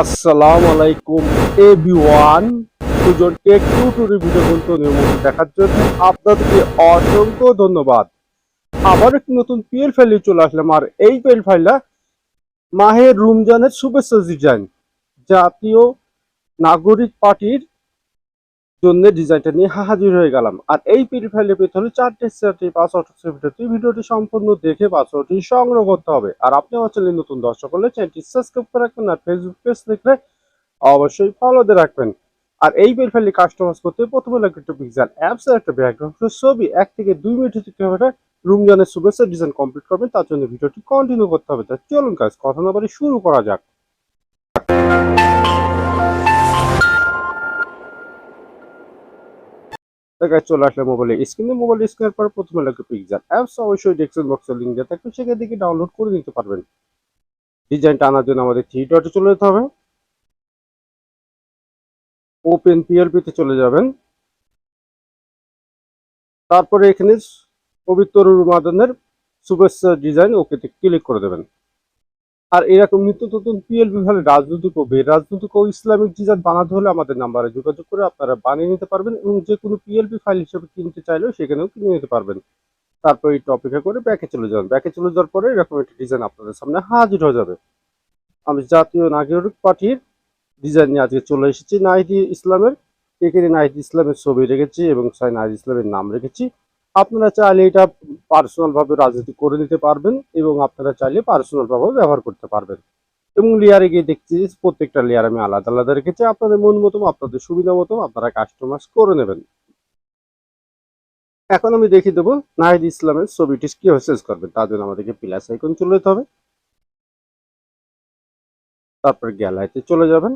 আসসালামু আলাইকুম everyone Sujon tech tutorial video কিন্তু নিয়মিত দেখার জন্য আপনাদেরকে অসংখ্য ধন্যবাদ। আবার একটি নতুন পিএল ফাইলে চলে আসলাম, আর এই পিএল ফাইলটা মাহের রুমজানের শুভেচ্ছা ডিজাইন জাতীয় নাগরিক পার্টির জন্য ডিজাইনটা নিয়ে হাজির হয়ে গেলাম। আর এই পেতে হলে চারটে চারটে পাসওয়ার্ড ভিডিওটি ভিডিওটি সম্পূর্ণ দেখে পাসওয়ার্ডটি সংগ্রহ করতে হবে। আর আপনি আমার চ্যানেলে নতুন দর্শক হলে চ্যানেলটি সাবস্ক্রাইব করে রাখবেন আর ফেসবুক পেজ দেখলে অবশ্যই ফলো দিয়ে রাখবেন। আর এই বেল ফাইলটি কাস্টমাইজ করতে প্রথমে লাগবে একটা পিক্সেল অ্যাপস আর একটা ব্যাকগ্রাউন্ড ছবি। এক থেকে দুই মিনিটের দিতে হবে রুমজানের শুভেচ্ছা ডিজাইন কমপ্লিট করবেন, তার জন্য ভিডিওটি কন্টিনিউ করতে হবে। তা চলুন কাজ কথা না শুরু করা যাক। দেখায় চলে আসলে মোবাইলে স্ক্রিনে মোবাইল স্ক্রিনের পর প্রথমে লাগবে পিক্সেল অ্যাপস অবশ্যই ডেস্কটপ বক্সের লিঙ্ক দেওয়া থাকবে, সেখান থেকে ডাউনলোড করে নিতে পারবেন। ডিজাইনটা আনার জন্য আমাদের থ্রি ডটে চলে যেতে হবে। ওপেন পিএলপিতে চলে যাবেন। তারপরে এখানে পবিত্র রুমাদানের শুভেচ্ছা ডিজাইন ওকেতে ক্লিক করে দেবেন। আর এরকম নিত্য নতুন পিএলপি হলে রাজনৈতিক ও বেরাজনৈতিক ও ইসলামিক ডিজাইন বানাতে হলে আমাদের নাম্বারে যোগাযোগ করে আপনারা বানিয়ে নিতে পারবেন এবং যে কোনো পিএলপি ফাইল হিসেবে কিনতে চাইলেও সেখানেও কিনে নিতে পারবেন। তারপর এই টপিকে করে ব্যাকে চলে যাবেন। ব্যাকে চলে যাওয়ার পরে এরকম একটা ডিজাইন আপনাদের সামনে হাজির হয়ে যাবে। আমি জাতীয় নাগরিক পার্টির ডিজাইন নিয়ে আজকে চলে এসেছি, নাহিদি ইসলামের। এখানে নাহিদ ইসলামের ছবি রেখেছি এবং সাই নাহিদ ইসলামের নাম রেখেছি। আপনারা চাইলে এটা পার্সোনাল ভাবে রাজনীতি করে নিতে পারবেন এবং আপনারা চাইলে পার্সোনাল ভাবে ব্যবহার করতে পারবেন। এবং লেয়ারে গিয়ে দেখছি প্রত্যেকটা লেয়ার আমি আলাদা আলাদা রেখেছি। আপনাদের মন মতো আপনাদের সুবিধা মতো আপনারা কাস্টমাইজ করে নেবেন। এখন আমি দেখিয়ে দেবো নাহিদ ইসলামের ছবিটি কীভাবে চেঞ্জ করবেন। তার জন্য আমাদেরকে প্লাস আইকন চলে যেতে হবে। তারপর গ্যালারিতে চলে যাবেন।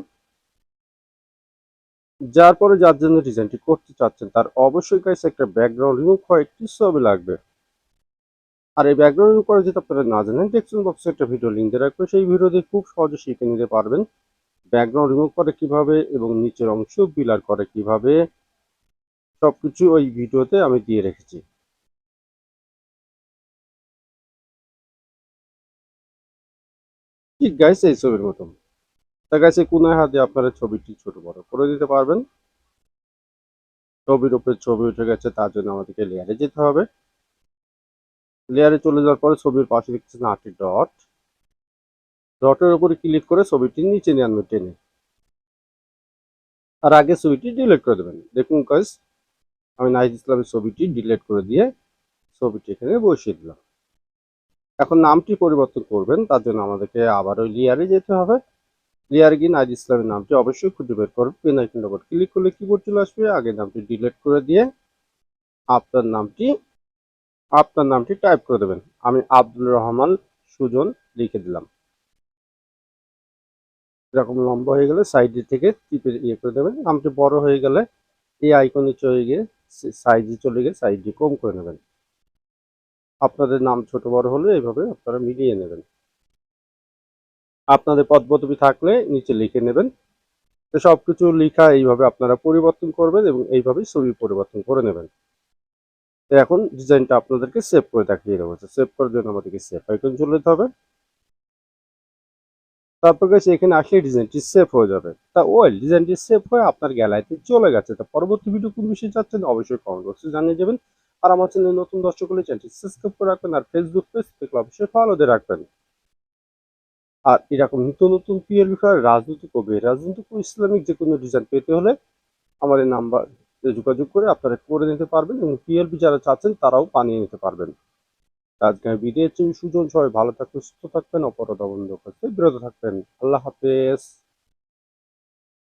যার পরে যার জন্য ডিজাইনটি করতে চাচ্ছেন, তার অবশ্যই কাছে একটা ব্যাকগ্রাউন্ড রিমুভ করা একটি ছবি লাগবে। আর এই ব্যাকগ্রাউন্ড রিমুভ করা যদি আপনারা না জানেন ডেসক্রিপশন বক্সে একটা ভিডিও লিঙ্ক দিয়ে রাখব। সেই ভিডিও খুব সহজে শিখে নিতে পারবেন ব্যাকগ্রাউন্ড রিমুভ করে কীভাবে এবং নিচের অংশ বিলার করে কীভাবে। সবকিছু ওই ভিডিওতে আমি দিয়ে রেখেছি। ঠিক গাইছে এই ছবির মতন। তা গাইছে কোনায় হাতে আপনারা ছবিটি ছোট বড় করে দিতে পারবেন। ছবির উপরে ছবি উঠে গেছে, তার জন্য আমাদেরকে লেয়ারে যেতে হবে। লেয়ারে চলে যাওয়ার পরে ছবির পাশে দেখছেন আটটি ডট ডটের উপরে ক্লিক করে ছবিটি নিচে নিয়ে আনবে টেনে। আর আগে ছবিটি ডিলিট করে দেবেন। দেখুন কাজ আমি নাহিদ ইসলামের ছবিটি ডিলিট করে দিয়ে ছবিটি এখানে বসিয়ে দিলাম। এখন নামটি পরিবর্তন করবেন, তার জন্য আমাদেরকে আবার ওই লেয়ারে যেতে হবে। লেয়ার গিয়ে নাহিদ ইসলামের নামটি অবশ্যই খুঁজে বের করবেন পেন আইকন উপর ক্লিক করলে কিবোর্ড চলে আসবে। আগে নামটি ডিলিট করে দিয়ে আপনার নামটি আপনার নামটি টাইপ করে দেবেন। আমি আব্দুল রহমান সুজন লিখে দিলাম। এরকম লম্বা হয়ে গেলে সাইডে থেকে টিপে ইয়ে করে দেবেন। নামটি বড় হয়ে গেলে এই আইকনে চলে গিয়ে সাইজে চলে গিয়ে সাইডটি কম করে নেবেন। আপনাদের নাম ছোট বড় হলে এইভাবে আপনারা মিলিয়ে নেবেন। আপনাদের পদপদবি থাকলে নিচে লিখে নেবেন। তো সব কিছু লেখা এইভাবে আপনারা পরিবর্তন করবেন এবং এইভাবে ছবি পরিবর্তন করে নেবেন। তো এখন ডিজাইনটা আপনাদেরকে সেভ করে দেখিয়ে দেবো। সেভ করার জন্য আমাদেরকে সেভ আইকন চলে যেতে হবে। তারপর গেছে, এখানে আসলে ডিজাইনটি সেভ হয়ে যাবে। তা ওয়েল, ডিজাইনটি সেভ হয়ে আপনার গ্যালারিতে চলে গেছে। তা পরবর্তী ভিডিও কোন বিষয়ে চাচ্ছেন অবশ্যই কমেন্ট বক্সে জানিয়ে যাবেন আর আমার চ্যানেল নতুন দর্শক হলে চ্যানেলটি সাবস্ক্রাইব করে রাখবেন। আর ফেসবুক পেজ থেকে অবশ্যই ফলো দিয়ে রাখবেন। আর এরকম নিত্য নতুন পিএর বিষয়ে রাজনৈতিক ও বেরাজনৈতিক ও ইসলামিক যে কোনো ডিজাইন পেতে হলে আমাদের নাম্বার যোগাযোগ করে আপনারা করে নিতে পারবেন এবং পিএলপি যারা চাচ্ছেন তারাও বানিয়ে নিতে পারবেন। আজকে বিদেশ সুজন সবাই ভালো থাকবেন, সুস্থ থাকবেন, অপরাধ বন্ধ করতে বিরত থাকবেন। আল্লাহ হাফেজ।